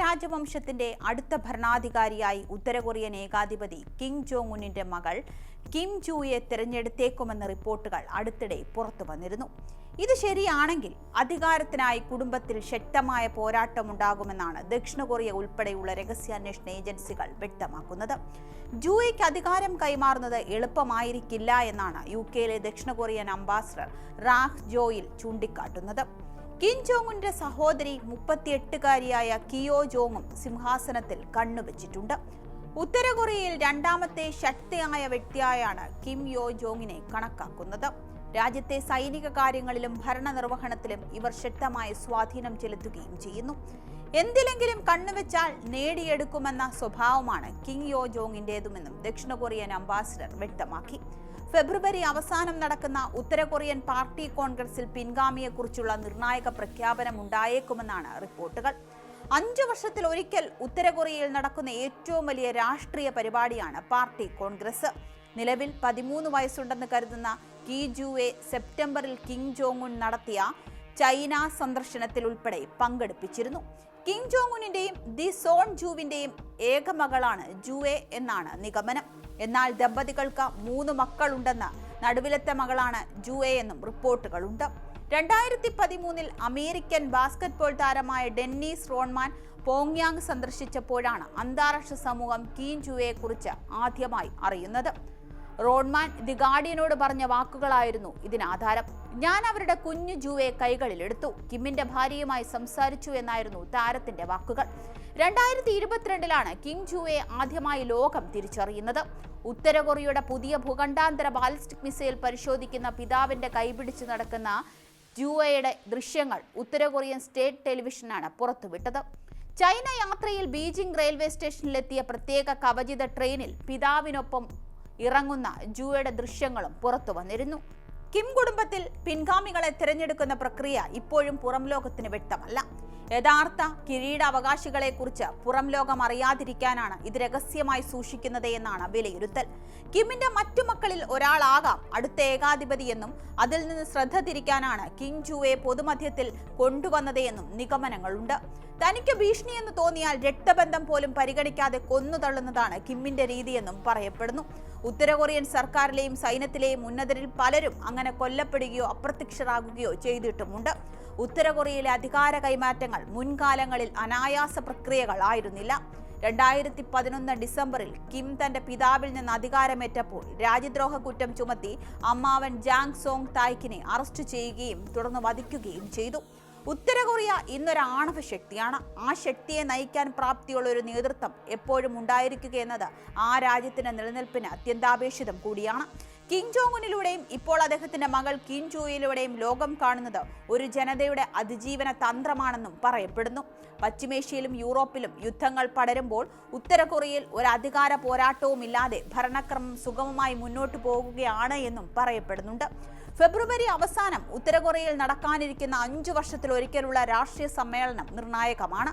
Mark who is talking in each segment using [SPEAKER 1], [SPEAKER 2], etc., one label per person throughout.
[SPEAKER 1] രാജവംശത്തിന്റെ അടുത്ത ഭരണാധികാരിയായി ഉത്തര കൊറിയൻ ഏകാധിപതി കിം ജോങ് ഉന്നിന്റെ മകൾ കിം ജൂയെ തിരഞ്ഞെടുത്തേക്കുമെന്ന റിപ്പോർട്ടുകൾ അടുത്തിടെ പുറത്തു വന്നിരുന്നു. ഇത് ശരിയാണെങ്കിൽ അധികാരത്തിനായി കുടുംബത്തിൽ ശക്തമായ പോരാട്ടമുണ്ടാകുമെന്നാണ് ദക്ഷിണ കൊറിയ ഉൾപ്പെടെയുള്ള രഹസ്യാന്വേഷണ ഏജൻസികൾ വ്യക്തമാക്കുന്നത്. ജൂയയ്ക്ക് അധികാരം കൈമാറുന്നത് എളുപ്പമായിരിക്കില്ല എന്നാണ് യു കെയിലെ ദക്ഷിണ കൊറിയൻ അംബാസിഡർ റാഹ് ജോയിൽ ചൂണ്ടിക്കാട്ടുന്നത്. കിം ജോങ്ങുന്റെ സഹോദരി മുപ്പത്തിയെട്ടുകാരിയായ കിയോ ജോങ്ങും സിംഹാസനത്തിൽ കണ്ണുവച്ചിട്ടുണ്ട്. ഉത്തര കൊറിയയിൽ രണ്ടാമത്തെ ശക്തിയായ വ്യക്തിയായാണ് കിം യോ ജോങ്ങിനെ കണക്കാക്കുന്നത്. രാജ്യത്തെ സൈനിക കാര്യങ്ങളിലും ഭരണനിർവഹണത്തിലും ഇവർ ശക്തമായ സ്വാധീനം ചെലുത്തുകയും ചെയ്യുന്നു. എന്തിലെങ്കിലും കണ്ണുവെച്ചാൽ നേടിയെടുക്കുമെന്ന സ്വഭാവമാണ് കിങ് യോ ജോങ്ങിന്റെതുമെന്നും ദക്ഷിണ കൊറിയൻ അംബാസിഡർ വ്യക്തമാക്കി. ഫെബ്രുവരി അവസാനം നടക്കുന്ന ഉത്തര കൊറിയൻ പാർട്ടി കോൺഗ്രസിൽ പിൻഗാമിയെക്കുറിച്ചുള്ള നിർണായക പ്രഖ്യാപനം ഉണ്ടായേക്കുമെന്നാണ് റിപ്പോർട്ടുകൾ. അഞ്ചു വർഷത്തിൽ ഒരിക്കൽ ഉത്തര കൊറിയയിൽ നടക്കുന്ന ഏറ്റവും വലിയ രാഷ്ട്രീയ പരിപാടിയാണ് പാർട്ടി കോൺഗ്രസ്. നിലവിൽ പതിമൂന്ന് വയസ്സുണ്ടെന്ന് കരുതുന്ന കി ജുവെ സെപ്റ്റംബറിൽ കിങ് ജോങ് ഉൻ നടത്തിയ ചൈന സന്ദർശനത്തിൽ ഉൾപ്പെടെ പങ്കെടുപ്പിച്ചിരുന്നു. കിങ് ജോങ് ദി സോൺ ജൂവിന്റെയും ഏകമകളാണ് ജുവെ എന്നാണ് നിഗമനം. എന്നാൽ ദമ്പതികൾക്ക് മൂന്ന് മക്കളുണ്ടെന്ന് നടുവിലത്തെ മകളാണ് ജൂഎ എന്നും റിപ്പോർട്ടുകളുണ്ട്. രണ്ടായിരത്തി പതിമൂന്നിൽ അമേരിക്കൻ ബാസ്കറ്റ്ബോൾ താരമായ ഡെന്നീസ് റോൺമാൻ പോങ്യാങ് സന്ദർശിച്ചപ്പോഴാണ് അന്താരാഷ്ട്ര സമൂഹം കീൻ ജുവയെക്കുറിച്ച് ആദ്യമായി അറിയുന്നത്. റോൺമാൻ ദി ഗാർഡിയനോട് പറഞ്ഞ വാക്കുകളായിരുന്നു ഇതിനാധാരം ഞാൻ അവരുടെ കുഞ്ഞു ജൂവെ കൈകളിലെടുത്തു കിമ്മിന്റെ ഭാര്യയുമായി സംസാരിച്ചു എന്നായിരുന്നു താരത്തിന്റെ വാക്കുകൾ. രണ്ടായിരത്തി ഇരുപത്തിരണ്ടിലാണ് കിങ് ജൂവെ ആദ്യമായി ലോകം തിരിച്ചറിയുന്നത്. ഉത്തര കൊറിയയുടെ പുതിയ ഭൂഖണ്ഡാന്തര ബാലിസ്റ്റിക് മിസൈൽ പരിശോധിക്കുന്ന പിതാവിന്റെ കൈപിടിച്ച് നടക്കുന്ന ജൂവയുടെ ദൃശ്യങ്ങൾ ഉത്തര കൊറിയൻ സ്റ്റേറ്റ് ടെലിവിഷനാണ് പുറത്തുവിട്ടത്. ചൈന യാത്രയിൽ ബീജിംഗ് റെയിൽവേ സ്റ്റേഷനിലെത്തിയ പ്രത്യേക കവചിത ട്രെയിനിൽ പിതാവിനൊപ്പം ഇറങ്ങുന്ന ജൂയുടെ ദൃശ്യങ്ങളും പുറത്തു വന്നിരുന്നു. കിം കുടുംബത്തിൽ പിൻഗാമികളെ തിരഞ്ഞെടുക്കുന്ന പ്രക്രിയ ഇപ്പോഴും പുറം ലോകത്തിന് വ്യക്തമല്ല. യഥാർത്ഥ കിരീടാവകാശികളെക്കുറിച്ച് പുറം ലോകം അറിയാതിരിക്കാനാണ് ഇത് രഹസ്യമായി സൂക്ഷിക്കുന്നത് എന്നാണ് വിലയിരുത്തൽ. കിമ്മിന്റെ മറ്റു മക്കളിൽ ഒരാളാകാം അടുത്ത ഏകാധിപതി എന്നും അതിൽ നിന്ന് ശ്രദ്ധ തിരിക്കാനാണ് കിങ് ജുവെ പൊതുമധ്യത്തിൽ കൊണ്ടുവന്നത് എന്നും നിഗമനങ്ങളുണ്ട്. തനിക്ക് ഭീഷണിയെന്ന് തോന്നിയാൽ രക്തബന്ധം പോലും പരിഗണിക്കാതെ കൊന്നുതള്ളുന്നതാണ് കിമ്മിന്റെ രീതിയെന്നും പറയപ്പെടുന്നു. ഉത്തര കൊറിയൻ സർക്കാരിലെയും സൈന്യത്തിലെയും ഉന്നതരിൽ പലരും അങ്ങനെ കൊല്ലപ്പെടുകയോ അപ്രത്യക്ഷരാകുകയോ ചെയ്തിട്ടുമുണ്ട്. ഉത്തര കൊറിയയിലെ അധികാര കൈമാറ്റങ്ങൾ മുൻകാലങ്ങളിൽ അനായാസ പ്രക്രിയകൾ ആയിരുന്നില്ല. രണ്ടായിരത്തി പതിനൊന്ന് ഡിസംബറിൽ കിം തന്റെ പിതാവിൽ നിന്ന് അധികാരമേറ്റപ്പോൾ രാജ്യദ്രോഹ കുറ്റം ചുമത്തി അമ്മാവൻ ജാങ് സോങ് തായ്ക്കിനെ അറസ്റ്റ് ചെയ്യുകയും തുടർന്ന് വധിക്കുകയും ചെയ്തു. ഉത്തര കൊറിയ ഇന്നൊരു ആണവ ശക്തിയാണ്. ആ ശക്തിയെ നയിക്കാൻ പ്രാപ്തിയുള്ള ഒരു നേതൃത്വം എപ്പോഴും ഉണ്ടായിരിക്കുക എന്നത് ആ രാജ്യത്തിന്റെ നിലനിൽപ്പിന് അത്യന്താപേക്ഷിതം കൂടിയാണ്. കിം ജോങ്ങുനിലൂടെയും ഇപ്പോൾ അദ്ദേഹത്തിന്റെ മകൾ കിം ജോയിലൂടെയും ലോകം കാണുന്നത് ഒരു ജനതയുടെ അതിജീവന തന്ത്രമാണെന്നും പറയപ്പെടുന്നു. പശ്ചിമേഷ്യയിലും യൂറോപ്പിലും യുദ്ധങ്ങൾ പടരുമ്പോൾ ഉത്തര കൊറിയയിൽ ഒരു അധികാര പോരാട്ടവുമില്ലാതെ ഭരണക്രമം സുഗമമായി മുന്നോട്ടു പോകുകയാണ് എന്നും പറയപ്പെടുന്നുണ്ട്. ഫെബ്രുവരി അവസാനം ഉത്തര കൊറിയയിൽ നടക്കാനിരിക്കുന്ന അഞ്ചു വർഷത്തിലൊരിക്കലുള്ള രാഷ്ട്രീയ സമ്മേളനം നിർണായകമാണ്.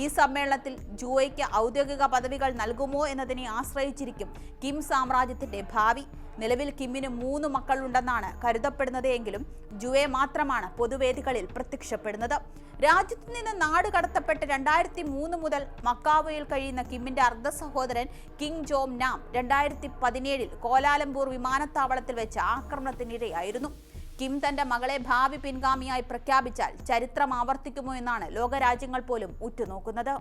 [SPEAKER 1] ഈ സമ്മേളനത്തിൽ ജുവയ്ക്ക് ഔദ്യോഗിക പദവികൾ നൽകുമോ എന്നതിനെ ആശ്രയിച്ചിരിക്കും. കിം സാമ്രാജ്യത്തിന്റെ ഭാവി. നിലവിൽ കിമ്മിന് മൂന്ന് മക്കളുണ്ടെന്നാണ് കരുതപ്പെടുന്നത് എങ്കിലും ജുവെ മാത്രമാണ് പൊതുവേദികളിൽ പ്രത്യക്ഷപ്പെടുന്നത്. രാജ്യത്തു നിന്ന് നാട് കടത്തപ്പെട്ട് രണ്ടായിരത്തി മൂന്ന് മുതൽ മക്കാവയിൽ കഴിയുന്ന കിമ്മിന്റെ അർദ്ധ സഹോദരൻ കിങ് ജോം നാം രണ്ടായിരത്തി പതിനേഴിൽ കോലാലംപൂർ വിമാനത്താവളത്തിൽ വെച്ച് ആക്രമണത്തിനിരയായിരുന്നു. കിം തന്റെ മകളെ ഭാവി പിൻഗാമിയായി പ്രഖ്യാപിച്ചാൽ ചരിത്രം ആവർത്തിക്കുമോ എന്നാണ് ലോകരാജ്യങ്ങൾ പോലും ഉറ്റുനോക്കുന്നത്.